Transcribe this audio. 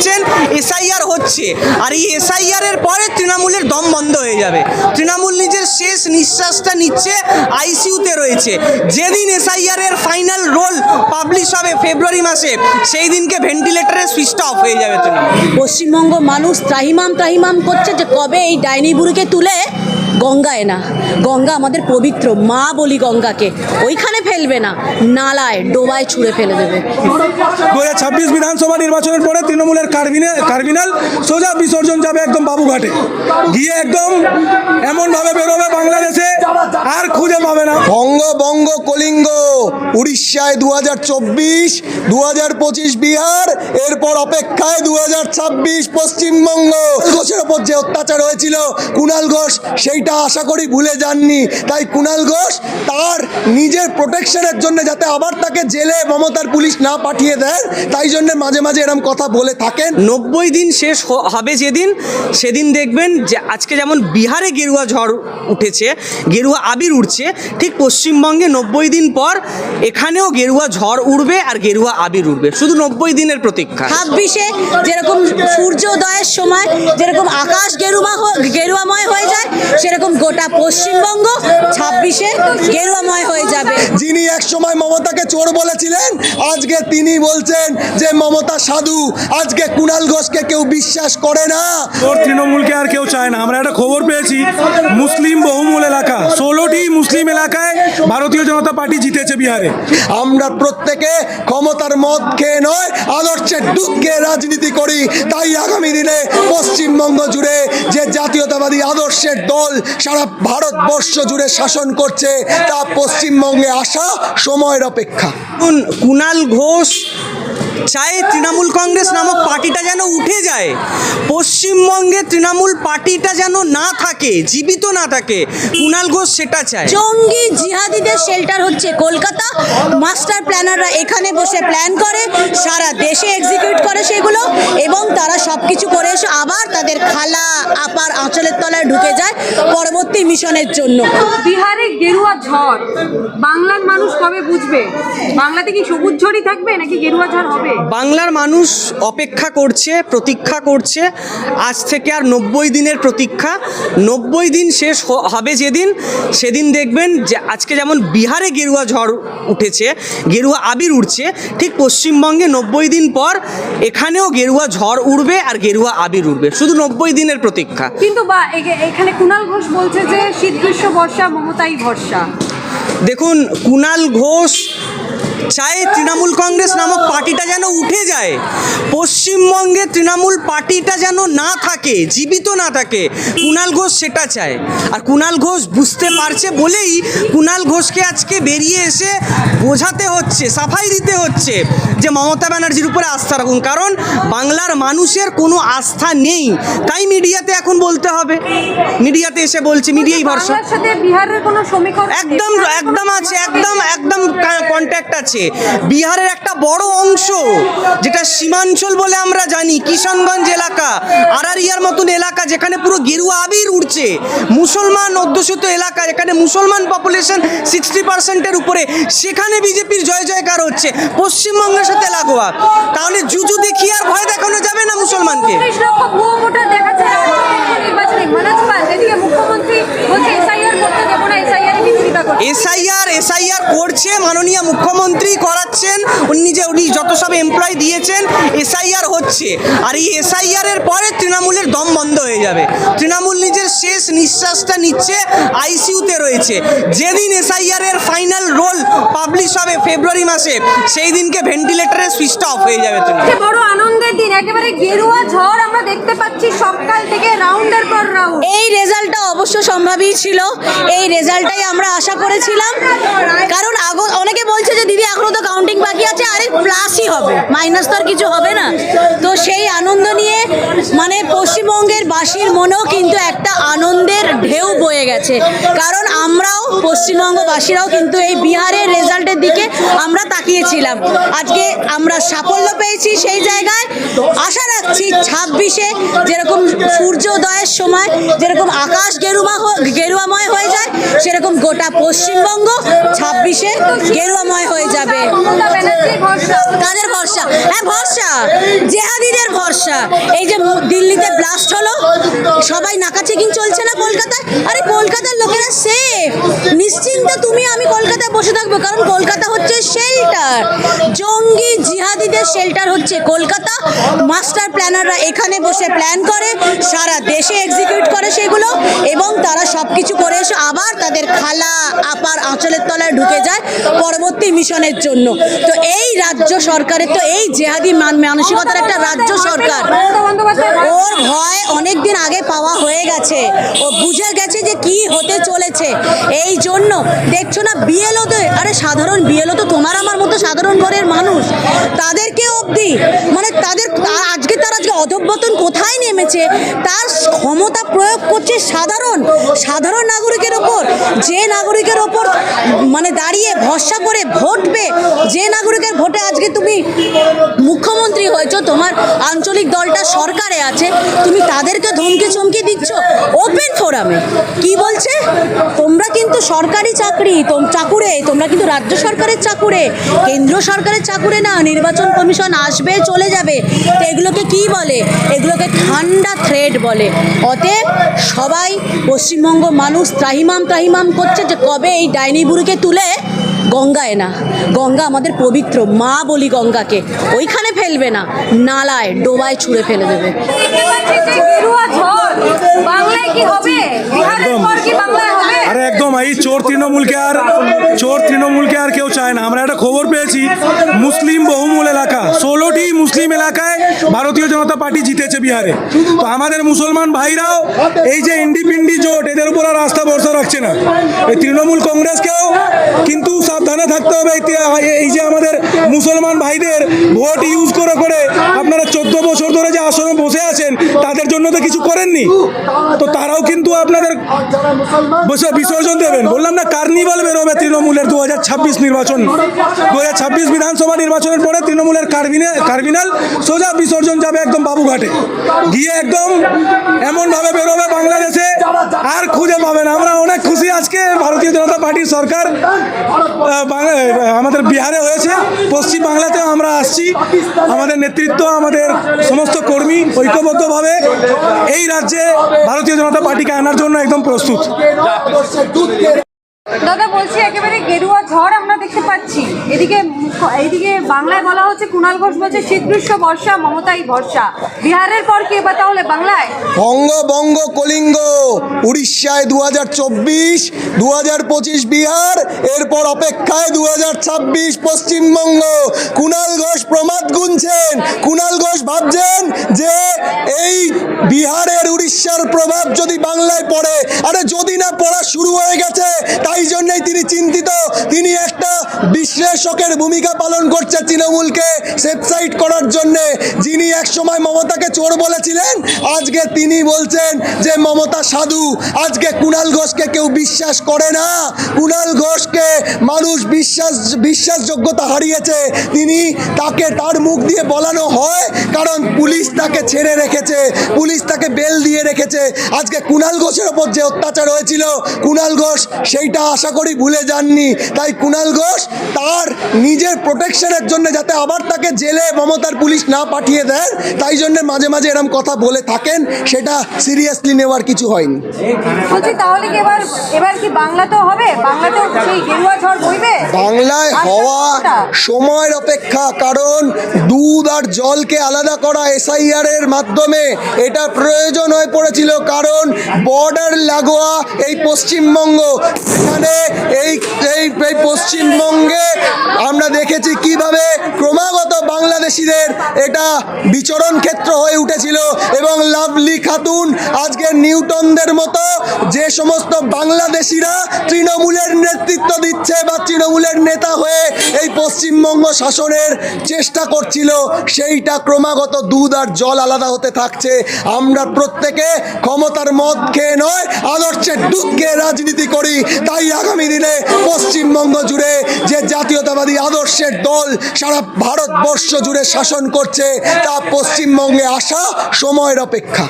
দেখছেন এসআইআর হচ্ছে। আর এই এসআইআরের পরে তৃণমূলের দম বন্ধ হয়ে যাবে। তৃণমূল নিজের শেষ নিঃশ্বাসটা নিচ্ছে আইসিউতে রয়েছে। যেদিন এসআইআরের ফাইনাল রোল পাবলিশ হবে ফেব্রুয়ারি মাসে, সেই দিনকে ভেন্টিলেটরের সুইচটা অফ হয়ে যাবে তৃণমূল। পশ্চিমবঙ্গ মানুষ ত্রাহিমাম ত্রাহিমাম করছে যে কবে এই ডাইনি বুড়িকে তুলে গঙ্গায় না গঙ্গা আমাদের পবিত্র। মা বলি গঙ্গাকে। ওইখানে ফেলবে না। নালায়, ডোবায় ছুঁড়ে ফেলে দেবে। দু ছাব্বিশ বিধানসভা নির্বাচনের পরে তৃণমূলের কার্বিনাল কার্বিনাল সোজা বিসর্জন যাবে একদম বাবুঘাটে। গিয়ে একদম এমনভাবে বেরোবে বাংলাদেশে। আর খুঁজে পাবে না। বঙ্গ বঙ্গ কলিঙ্গ উড়িষ্যায় দু হাজার চব্বিশ দু হাজার পঁচিশ বিহার এরপর অপেক্ষায় দু হাজার ছাব্বিশ পশ্চিমবঙ্গ। ঘোষের ওপর যে অত্যাচার হয়েছিল কুণাল ঘোষ সেইটা আশা করি ভুলে যাননি। তাই কুণাল ঘোষ তার নিজের প্রোটেকশনের জন্য যাতে আবার তাকে জেলে মমতার পুলিশ না পাঠিয়ে দেয় তাই জন্য মাঝে মাঝে এরম কথা বলে থাকেন। নব্বই দিন শেষ হ- হবে যেদিন সেদিন দেখবেন যে আজকে যেমন বিহারে গেরুয়া ঝড় উঠেছে গেরুয়া আবির উঠছে ঠিক পশ্চিমবঙ্গে নব্বই দিন পর এখানেও গেরুয়া ঝড় উঠবে আর গেরুয়া আবির উঠবে শুধু নব্বই দিনের প্রতীক্ষা। ছাব্বিশে যেরকম সূর্যোদয়ের সময় যেরকম আকাশ গেরুমা হ- গেরুয়াময় হয়ে যায় সেরকম গোটা পশ্চিমবঙ্গ ছাব্বিশে গেরুয়াময় হয়ে যাবে। যিনি একসময় মমতাকে চোর বলেছিলেন আজকে তিনি বলছেন যে মমতা সাধু আজকে কুণাল ঘোষকে কেউ বিশ্বাস করে না। তোর তৃণমূলকে আর কেউ চায় না। আমরা একটা খবর পেয়েছি মুসলিম বহুমূল এলাকা ষোলোটি মুসলিম এলাকায় ভারতীয় জনতা পার্টি জিতেছে বিহারে। আমরা প্রত্যেকে ক্ষমতার মদ খেয়ে নয় আদর্শের দুধ খেয়ে রাজনীতি করি। তাই আগামী দিনে পশ্চিমবঙ্গ জুড়ে যে জাতীয়তাবাদী আদর্শের দল সারা ভারতবর্ষ জুড়ে শাসন করছে তা পশ্চিমবঙ্গে আসা সময়ের অপেক্ষা। কুণাল ঘোষ চায় তৃণমূল কংগ্রেস নামক পার্টিটা যেন উঠে যায়। পশ্চিমবঙ্গে তৃণমূল পার্টিটা যেন না থাকে জীবিত না থাকে কুণাল ঘোষ সেটা চায়। জঙ্গি জিহাদিদের শেল্টার হচ্ছে কলকাতা। মাস্টার প্ল্যানাররা এখানে বসে প্ল্যান করে সারা দেশে এক্সিকিউট করে সেগুলো এবং তারা সব কিছু করে এসে আবার তাদের খালা আপার আঁচলের তলায় ঢুকে যায় পরবর্তী মিশনের জন্য। বিহারে গেরুয়া ঝড় বাংলার মানুষ কবে বুঝবে? বাংলাতে কি সবুজ ঝড়ই থাকবে নাকি গেরুয়া ঝড় হবে? বাংলার মানুষ অপেক্ষা করছে প্রতীক্ষা করছে। আজ থেকে আর নব্বই দিনের প্রতীক্ষা। নব্বই দিন শেষ হবে যেদিন সেদিন দেখবেন যে আজকে যেমন বিহারে গেরুয়া ঝড় উঠেছে গেরুয়া আবির উঠছে ঠিক পশ্চিমবঙ্গে নব্বই দিন পর এখানেও গেরুয়া ঝড় উঠবে আর গেরুয়া আবির উঠবে শুধু নব্বই দিনের প্রতীক্ষা। কিন্তু বা এখানে কুণাল ঘোষ বলছে যে শীত গ্রীষ্ম বর্ষা মমতাই ভরসা। দেখুন কুণাল ঘোষ চায় তৃণমূল কংগ্রেস নামক পার্টিটা যেন উঠে যায়। পশ্চিমবঙ্গে তৃণমূল পার্টিটা যেন না থাকে জীবিত না থাকে কুণাল ঘোষ সেটা চায়। আর কুণাল ঘোষ বুঝতে পারছে বলেই কুণাল ঘোষকে আজকে বেরিয়ে এসে বোঝাতে হচ্ছে সাফাই দিতে হচ্ছে যে মমতা ব্যানার্জির উপরে আস্থা রাখুন। কারণ বাংলার মানুষের কোনো আস্থা নেই। তাই মিডিয়াতে এখন বলতে হবে। মিডিয়াতে এসে বলছে মিডিয়াই ভরসা? একদম একদম আছে একদম একদম কন্ট্যাক্ট আছে। বিহারের একটা বড় অংশ যেটা সীমাঞ্চল বলে আমরা জানি কিষানগঞ্জ এলাকা আরারিয়ার মতন এলাকা যেখানে পুরো গেরুয়া আবির উঠছে মুসলমান অধ্যুষিত এলাকা যেখানে মুসলমান পপুলেশন সিক্সটি পার্সেন্টের উপরে। সেখানে বিজেপির জয় জয়কার হচ্ছে। পশ্চিমবঙ্গের সাথে লাগোয়া। তাহলে জুজু দেখি আর ভয় দেখানো যাবে না মুসলমানকে উনত্রিশ লক্ষ ভুয়ো ভোটার দেখাচ্ছে রাজ্যের নির্বাচনে মানাজ পাল এদিকে মুখ্যমন্ত্রী বলছে এসআইআর করতে দেবো না এসআইআর বিরোধিতা করছে এসআইআর এসআইআর করছে মাননীয় মুখ্যমন্ত্রী করাচ্ছেন উনি যে উনি যত সব এমপ্লয় দিয়েছেন এসআইআর হচ্ছে। আর এই এসআইআর এর পরে তৃণমূলের দম বন্ধ হয়ে যাবে। তৃণমূল নিজের শেষ নিঃশ্বাসটা নিচ্ছে আইসিইউতে রয়েছে। যেদিন এসআইআর এর ফাইনাল রোল পাবলিশ হবে ফেব্রুয়ারি মাসে সেই দিনকে ভেন্টিলেটরে সুইচটা অফ হয়ে যাবে তৃণমূল। বড় আনন্দের দিন একেবারে গেরুয়া ঝড় আমরা দেখতে পাচ্ছি সকাল থেকে রাউন্ডের পর রাউন্ড এই রেজাল্টটা অবশ্য সম্ভাবই ছিল। এই রেজাল্টটাই আমরা আশা করেছিলাম। কারণ অনেকে বলছে যে, দিদি, এখনও তো কাউন্টিং বাকি আছে। আরে প্লাসই হবে। মাইনাস তো আর কিছু হবে না। তো সেই আনন্দ নিয়ে মানে পশ্চিমবঙ্গের বাসীর মনেও কিন্তু একটা আনন্দের ঢেউ বয়ে গেছে। কারণ আমরাও, পশ্চিমবঙ্গবাসীরাও কিন্তু এই বিহারের রেজাল্টের দিকে আমরা তাকিয়েছিলাম। আজকে আমরা সাফল্য পেয়েছি সেই জায়গায়। আশা রাখছি ছাব্বিশে যেরকম সূর্যোদয়ের সময়, যেরকম আকাশ গেরুমা গেরুয়াময় হয়ে যায়, সেরকম গোটা পশ্চিমবঙ্গ ছাব্বিশে গেরুয়াময় হয়ে যাবে। কাদের ভরসা? হ্যাঁ ভরসা। জেহাদিদের ভরসা। এই যে দিল্লিতে ব্লাস্ট হলো, সবাই নাকা চেকিং চলছে না কলকাতায়? আরে, কলকাতার লোকেরা সেফ নিশ্চিন্তে তুমি, আমি কলকাতায় বসে থাকব, কারণ কলকাতা হচ্ছে শেল্টার জঙ্গি জিহাদিদের শেল্টার হচ্ছে কলকাতা। মাস্টার প্ল্যানাররা এখানে বসে প্ল্যান করে, সারা দেশে এক্সিকিউট করে সেগুলো, এবং তারা সব কিছু করে এসে আবার তাদের খালা আপার আঁচলের তলায় ঢুকে যায় পরবর্তী মিশনের জন্য। তো এই রাজ্য সরকারের, তো এই জেহাদি মান, মানসিকতার একটা রাজ্য সরকার, ওর ভয় অনেক দিন আগে পাওয়া হয়ে গেছে। ও বুঝে গেছে যে কি হতে চলেছে। এই জন্য দেখছ না বিএলও তো আরে সাধারণ বিএলও তো তোমার আমার মতো সাধারণ ঘরের মানুষ। তাদেরকে অবধি মানে তাদের আজকে তার আজকে অধঃপতন কোথায় নেমেছে, তার ক্ষমতা প্রয়োগ করছে সাধারণ সাধারণ নাগরিকের যে নাগরিকের ওপর মানে দাঁড়িয়ে ভরসা করে ভোট পেয়ে যে নাগরিকের ভোটে আজকে তুমি মুখ্যমন্ত্রী হয়েছো, তোমার আঞ্চলিক দলটা সরকারে আছে, তুমি তাদেরকে ধমকে চমকে দিচ্ছ ওপেন ফোরামে কি বলছে? তোমরা কিন্তু সরকারি চাকরি চাকুরে, তোমরা কিন্তু রাজ্য সরকারের চাকুরে, কেন্দ্র সরকারের চাকুরে না, নির্বাচন কমিশন আসবে, চলে যাবে। এগুলোকে কি বলে? এগুলোকে ঠান্ডা থ্রেড বলে। অতএব সবাই পশ্চিমবঙ্গ মানুষ ত্রাহিমাম ত্রাহিমাম করছে যে কবে এই ডাইনি বুড়িকে তুলে গঙ্গায় না গঙ্গা আমাদের পবিত্র মা বলি গঙ্গাকে। ওইখানে ফেলবে না নালায় ডোবায় ছুঁড়ে ফেলে দেবে। আরে একদম এই চোর তৃণমূলকে আর চোর তৃণমূলকে আর কেউ চায় না। আমরা একটা খবর পেয়েছি মুসলিম বহুমূল এলাকা। ষোলোটি মুসলিম এলাকায় ভারতীয় জনতা পার্টি জিতেছে বিহারে। তো আমাদের মুসলমান ভাইরাও এই যে ইন্ডিপিন্ডি জোট এদের উপর আর আস্থা ভরসা রাখছে না। এই তৃণমূল কংগ্রেসকেও কিন্তু সাবধানে থাকতে হবে, এই যে আমাদের মুসলমান ভাইদের ভোট ইউজ করে করে আপনারা চোদ্দ বছর ধরে যে আসনে বসে আছেন, তাদের জন্য তো কিছু করেননি। তো তারাও কিন্তু আপনাদের বসে বিসর্জন দেবেন। বললাম না, কার্নিভাল বেরোবে তৃণমূলের দু হাজার ছাব্বিশ নির্বাচন। দু হাজার ছাব্বিশ বিধানসভা নির্বাচনের পরে তৃণমূলের কার্বিনে কার্বিনাল সোজা বিসর্জন যাবে একদম বাবুঘাটে। গিয়ে একদম এমনভাবে বেরোবে বাংলাদেশে, আর খুঁজে পাবে না। আমরা অনেক খুশি আজকে ভারতীয় জনতা পার্টির সরকার। আমাদের বিহারে হয়েছে পশ্চিম বাংলাতেও আমরা আসছি। আমাদের নেতৃত্ব, আমাদের সমস্ত কর্মী ঐক্যবদ্ধভাবে এই রাজ্যে ভারতীয় জনতা পার্টিকে আনার জন্য একদম প্রস্তুত। দাদা বলছি, একেবারে গেরুয়া ঝড় আমরা দেখতে পাচ্ছি। এদিকে এইদিকে বাংলায় বলা হচ্ছে কুণাল ঘোষ বলছে শীত গ্রীষ্ম বর্ষা, মমতাই ভরসা। বিহারের পর কি এবার তাহলে বাংলায়? বঙ্গ বঙ্গ কলিঙ্গ, উড়িষ্যায় দু হাজার চব্বিশ দু হাজার পঁচিশ বিহার, এরপর অপেক্ষায় দু হাজার ছাব্বিশ পশ্চিমবঙ্গ। কুণাল ঘোষ প্রমাদ গুনছেন কুণাল ঘোষ ভাবছেন যে বিহারের উড়িষ্যার প্রভাব যদি বাংলায় পড়ে, আরে যদি না পড়া শুরু হয়ে গেছে, তাই জন্যই তিনি চিন্তিত। তিনি একটা বিশ্লেষকের ভূমিকা পালন করছে তৃণমূলকে সেফসাইড করার জন্যে। যিনি একসময় মমতাকে চোর বলেছিলেন, আজকে তিনি বলছেন যে মমতা সাধু, আজকে কুণাল ঘোষকে কেউ বিশ্বাস করে না। কুণাল ঘোষকে মানুষ বিশ্বাস, বিশ্বাসযোগ্যতা হারিয়েছে। তিনি তাকে তার মুখ দিয়ে বলানো হয়, কারণ পুলিশ তাকে ছেড়ে রেখেছে, পুলিশ তাকে বেল দিয়ে রেখেছে। আজকে কুণাল ঘোষের ওপর যে অত্যাচার হয়েছিল কুণাল ঘোষ সেইটা আশা করি ভুলে যাননি। তাই কুণাল ঘোষ তার নিজের প্রোটেকশনের জন্য যাতে আবার তাকে জেলে মমতার পুলিশ না পাঠিয়ে দেন তাই জন্য মাঝে মাঝে এরম কথা বলে থাকেন সেটা সিরিয়াসলি নেওয়ার কিছু হয়নি। তাহলে কি এবার এবার কি বাংলাতেও হবে? বাংলাতেও সেই গেরুয়া ঝড় বইবে? বাংলায় হওয়া সময়ের অপেক্ষা কারণ দুধ আর জলকে আলাদা করা এসআইআর এর মাধ্যমে এটা প্রয়োজন হয়ে পড়েছিল কারণ বর্ডার লাগোয়া এই পশ্চিমবঙ্গ। এখানে এই এই পশ্চিমবঙ্গে আমরা দেখেছি কীভাবে ক্রমাগত বাংলাদেশিদের এটা বিচরণ ক্ষেত্র হয়ে উঠেছিল এবং লাভলি খাতুন আজকে নিউটনদের মতো যে সমস্ত বাংলাদেশিরা তৃণমূলের নেতৃত্ব দিচ্ছে বা তৃণমূলের নেতা হয়ে এই পশ্চিমবঙ্গ শাসনের চেষ্টা করছিল, সেইটা ক্রমাগত দুধ আর জল আলাদা হতে থাকছে। আমরা প্রত্যেকে ক্ষমতার মদ খেয়ে নয়, আদর্শের দুধ খেয়ে রাজনীতি করি। তাই আগামী দিনে পশ্চিমবঙ্গ জুড়ে যে জাতীয়তাবাদী আদর্শের দল সারা ভারতবর্ষ জুড়ে শাসন করছে তা পশ্চিমবঙ্গে আসা সময়ের অপেক্ষা।